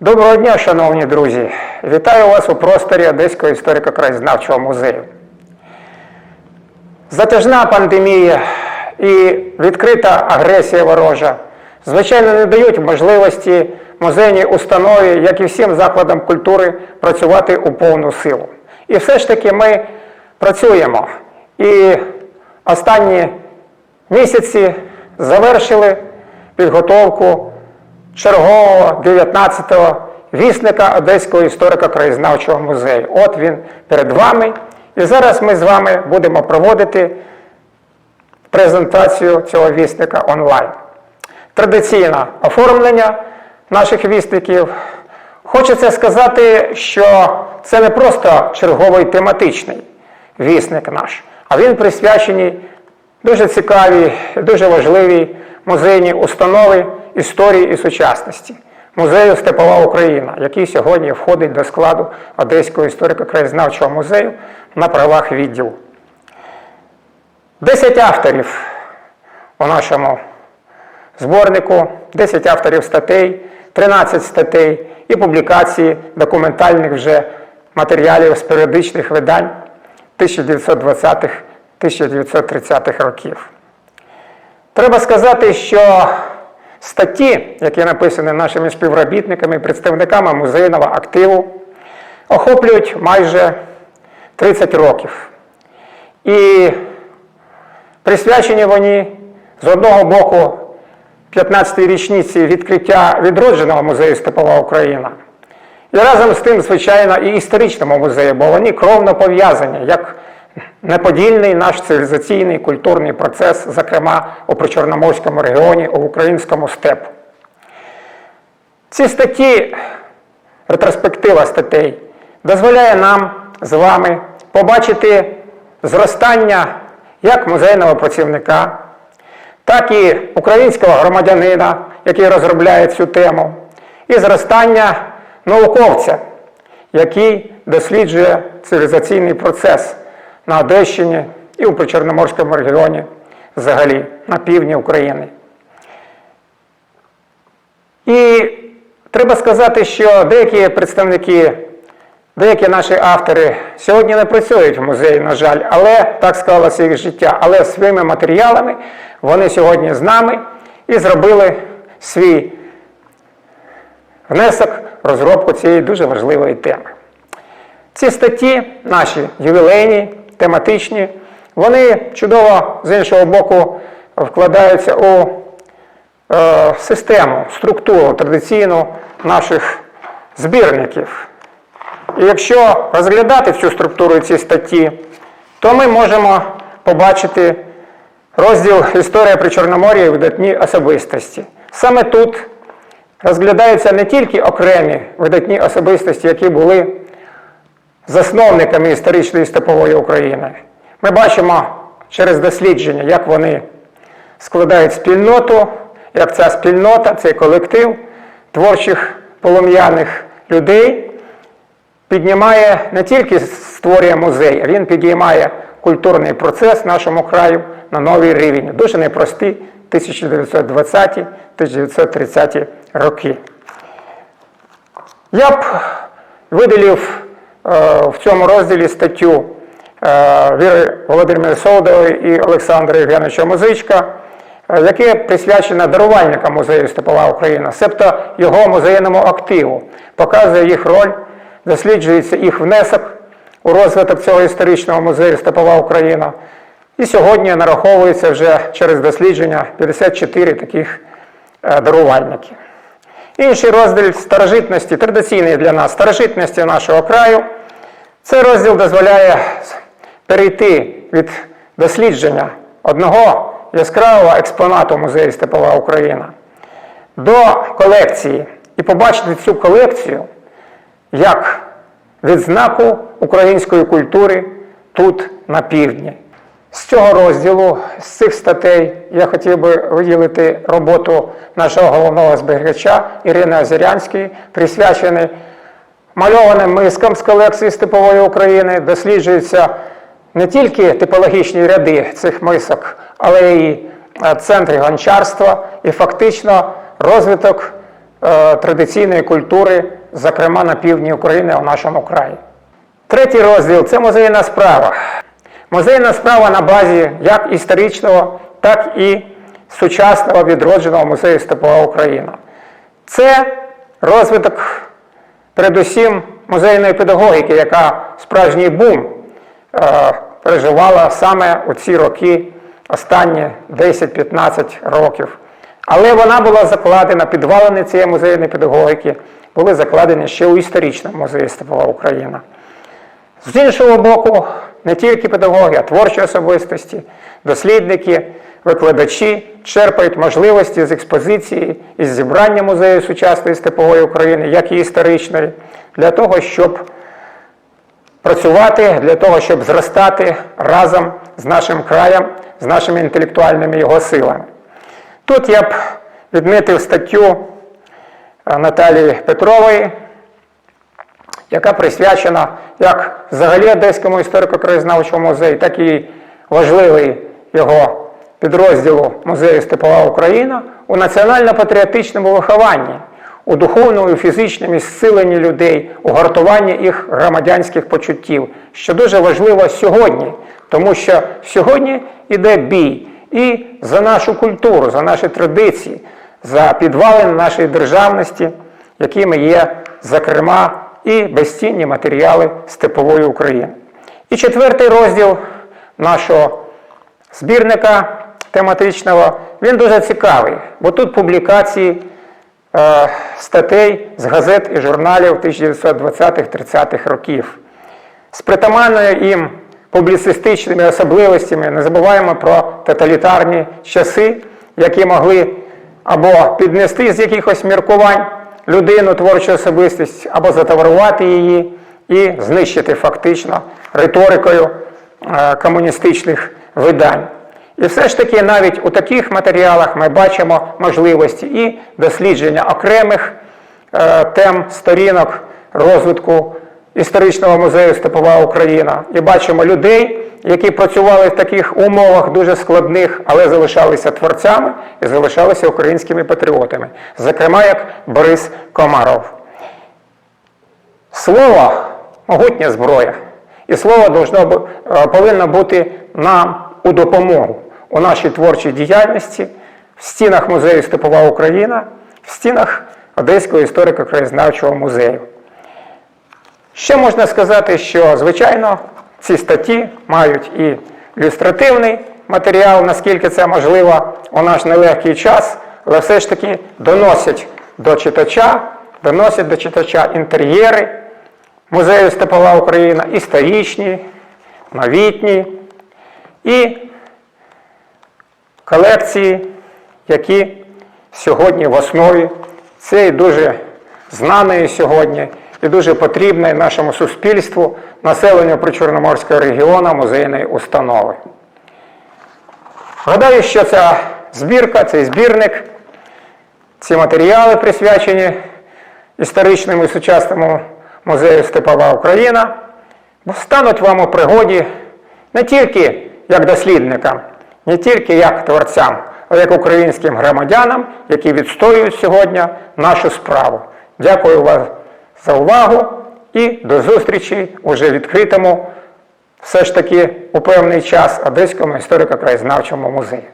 Доброго дня, шановні друзі! Вітаю вас у просторі Одеського історико-краєзнавчого музею. Затяжна пандемія і відкрита агресія ворожа, звичайно, не дають можливості музейній установі, як і всім закладам культури, працювати у повну силу. І все ж таки ми працюємо. І останні місяці завершили підготовку чергового 19-го вісника Одеського історико-краєзнавчого музею. От він перед вами. І зараз ми з вами будемо проводити презентацію цього вісника онлайн. Традиційне оформлення наших вісників. Хочеться сказати, що це не просто черговий тематичний вісник наш, а він присвячений дуже цікавій, дуже важливій музейній установи історії і сучасності. Музею Степова Україна, який сьогодні входить до складу Одеського історико-краєзнавчого музею на правах відділу. Десять авторів у нашому зборнику, 10 авторів статей, 13 статей і публікації документальних вже матеріалів з періодичних видань 1920-1930-х років. Треба сказати, що статті, які написані нашими співробітниками, представниками музейного активу, охоплюють майже 30 років. І присвячені вони з одного боку 15-й річниці відкриття відродженого музею Степова Україна. І разом з тим, звичайно, і історичному музею, бо вони кровно пов'язані як неподільний наш цивілізаційний культурний процес, зокрема у Причорноморському регіоні, у українському степу. Ці статті, ретроспектива статей, дозволяє нам з вами побачити зростання як музейного працівника, так і українського громадянина, який розробляє цю тему, і зростання науковця, який досліджує цивілізаційний процес на Одещині і у Причорноморському регіоні взагалі на півдні України. І треба сказати, що деякі представники, деякі наші автори сьогодні не працюють в музеї, на жаль, але так склалося їх життя. Але своїми матеріалами вони сьогодні з нами і зробили свій внесок в розробку цієї дуже важливої теми. Ці статті, наші ювілейні, тематичні, вони чудово з іншого боку вкладаються у е, систему, структуру традиційну наших збірників. І якщо розглядати цю структуру і ці статті, то ми можемо побачити розділ Історія при Чорномор'ї і видатні особистості. Саме тут розглядаються не тільки окремі видатні особистості, які були засновниками історичної степової України. Ми бачимо через дослідження, як вони складають спільноту, як ця спільнота, цей колектив творчих полум'яних людей піднімає не тільки створює музей, а він підіймає культурний процес нашому краю на новий рівень. Дуже непрості 1920-1930 роки. Я б виділив в цьому розділі статтю е, Віри Володимира Солодової і Олександра Євгеновича Музичка, е, яке присвячено дарувальникам музею Степова Україна, себто його музейному активу, показує їх роль, досліджується їх внесок у розвиток цього історичного музею Степова Україна. І сьогодні нараховується вже через дослідження 54 таких е, дарувальники. Інший розділ старожитності, традиційний для нас старожитності нашого краю. Цей розділ дозволяє перейти від дослідження одного яскравого експонату музею Степова Україна до колекції і побачити цю колекцію як відзнаку української культури тут на півдні. З цього розділу, з цих статей, я хотів би виділити роботу нашого головного зберігача Ірини Озерянської, присвячений мальованим мискам з колекції Степової України. Досліджуються не тільки типологічні ряди цих мисок, але й е, центри гончарства і фактично розвиток е, традиційної культури, зокрема на півдні України, у нашому краї. Третій розділ це музейна справа. Музейна справа на базі як історичного, так і сучасного відродженого музею Степова Україна. Це розвиток передусім музейної педагогіки, яка справжній бум е, переживала саме у ці роки, останні 10-15 років. Але вона була закладена, підвалини цієї музейної педагогіки були закладені ще у історичному музеї Степова Україна. З іншого боку, не тільки педагоги, а творчі особистості, дослідники, викладачі черпають можливості з експозиції із зібрання музею сучасної степової України, як і історичної, для того, щоб працювати, для того, щоб зростати разом з нашим краєм, з нашими інтелектуальними його силами. Тут я б відмітив статтю е, Наталії Петрової, яка присвячена як взагалі Одеському історико-краєзнавчому музею, так і важливий його підрозділу музею Степова Україна у національно-патріотичному вихованні, у духовному і фізичному зціленні людей, у гартуванні їх громадянських почуттів, що дуже важливо сьогодні, тому що сьогодні йде бій і за нашу культуру, за наші традиції, за підвалини нашої державності, якими є, зокрема, і безцінні матеріали степової України. І четвертий розділ нашого збірника тематичного, він дуже цікавий, бо тут публікації е, статей з газет і журналів 1920-30-х років. З притаманною їм публіцистичними особливостями не забуваємо про тоталітарні часи, які могли або піднести з якихось міркувань людину, творчу особистість, або затаврувати її і знищити фактично риторикою е, комуністичних видань. І все ж таки навіть у таких матеріалах ми бачимо можливості і дослідження окремих е, тем сторінок розвитку історичного музею Степова Україна. І бачимо людей, які працювали в таких умовах дуже складних, але залишалися творцями і залишалися українськими патріотами, зокрема як Борис Комаров. Слово могутня зброя, і слово должно, е, повинно бути нам у допомогу у нашій творчій діяльності в стінах музею Степова Україна, в стінах Одеського історико-краєзнавчого музею. Ще можна сказати, що, звичайно, ці статті мають і ілюстративний матеріал, наскільки це можливо у наш нелегкий час, але все ж таки доносять до читача, доносять до читача інтер'єри музею Степова Україна, історичні, новітні і колекції, які сьогодні в основі цієї дуже знаної сьогодні і дуже потрібної нашому суспільству населенню Причорноморського регіону музейної установи. Гадаю, що ця збірка, цей збірник, ці матеріали присвячені історичному і сучасному музею Степова Україна, стануть вам у пригоді не тільки як дослідникам, не тільки як творцям, але як українським громадянам, які відстоюють сьогодні нашу справу. Дякую вам за увагу і до зустрічі уже відкритому, все ж таки у певний час Одеському історико-краєзнавчому музеї.